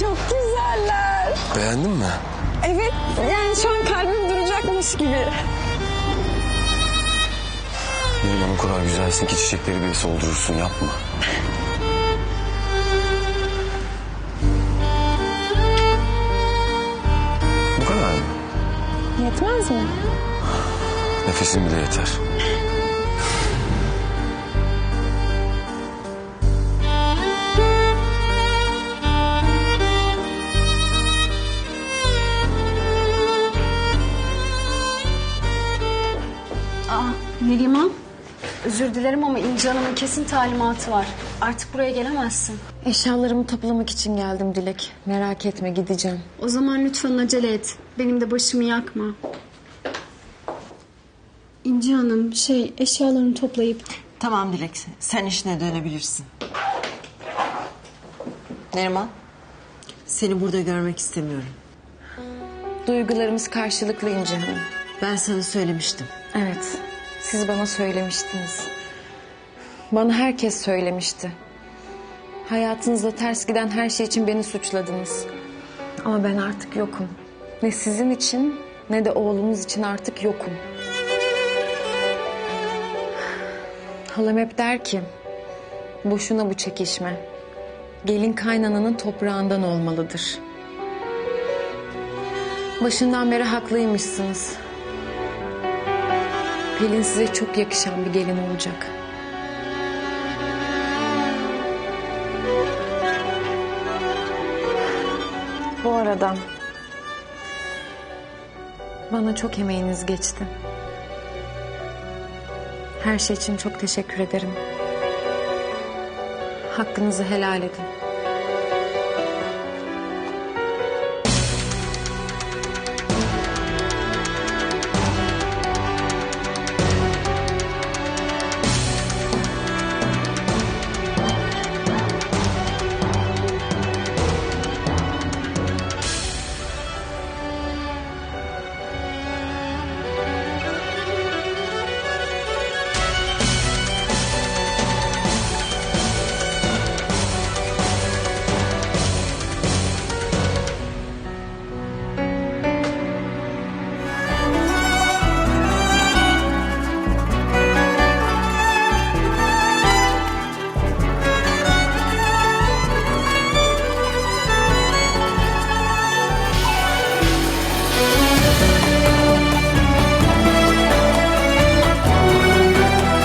Çok güzeller. Beğendin mi? Evet yani şu an kalbim duracakmış gibi. Neriman o kadar güzelsin ki çiçekleri bile soldurursun yapma. Bu kadar mı? Yetmez mi? Nefesin bile yeter. Neriman. Özür dilerim ama İnci Hanım'ın kesin talimatı var. Artık buraya gelemezsin. Eşyalarımı toplamak için geldim Dilek. Merak etme gideceğim. O zaman lütfen acele et. Benim de başımı yakma. İnci Hanım şey eşyalarını toplayıp... Tamam Dilek, sen işine dönebilirsin. Neriman, seni burada görmek istemiyorum. Duygularımız karşılıklı İnci Hanım. Ben sana söylemiştim. Evet, siz bana söylemiştiniz. Bana herkes söylemişti. Hayatınızda ters giden her şey için beni suçladınız. Ama ben artık yokum. Ne sizin için ne de oğlumuz için artık yokum. Halam hep der ki, boşuna bu çekişme. Gelin kaynananın toprağından olmalıdır. Başından beri haklıymışsınız. Pelin size çok yakışan bir gelin olacak. Bu arada bana çok emeğiniz geçti. Her şey için çok teşekkür ederim. Hakkınızı helal edin.